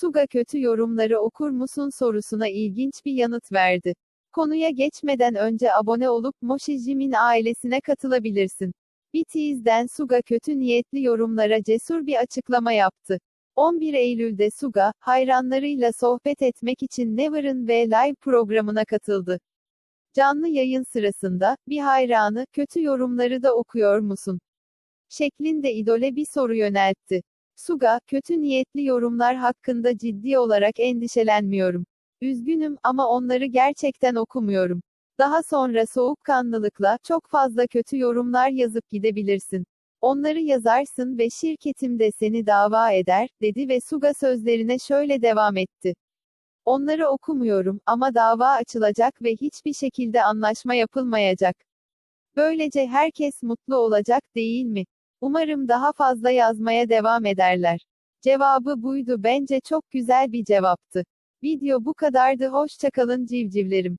Suga kötü yorumları okur musun sorusuna ilginç bir yanıt verdi. Konuya geçmeden önce abone olup Moşijimin ailesine katılabilirsin. BTS'den Suga kötü niyetli yorumlara cesur bir açıklama yaptı. 11 Eylül'de Suga, hayranlarıyla sohbet etmek için Never'ın ve Live programına katıldı. Canlı yayın sırasında, bir hayranı, kötü yorumları da okuyor musun? şeklinde idole bir soru yöneltti. Suga, kötü niyetli yorumlar hakkında ciddi olarak endişelenmiyorum. Üzgünüm ama onları gerçekten okumuyorum. Daha sonra soğukkanlılıkla, çok fazla kötü yorumlar yazıp gidebilirsin. Onları yazarsın ve şirketim de seni dava eder, dedi ve Suga sözlerine şöyle devam etti. Onları okumuyorum ama dava açılacak ve hiçbir şekilde anlaşma yapılmayacak. Böylece herkes mutlu olacak değil mi? Umarım daha fazla yazmaya devam ederler. Cevabı buydu bence çok güzel bir cevaptı. Video bu kadardı hoşçakalın civcivlerim.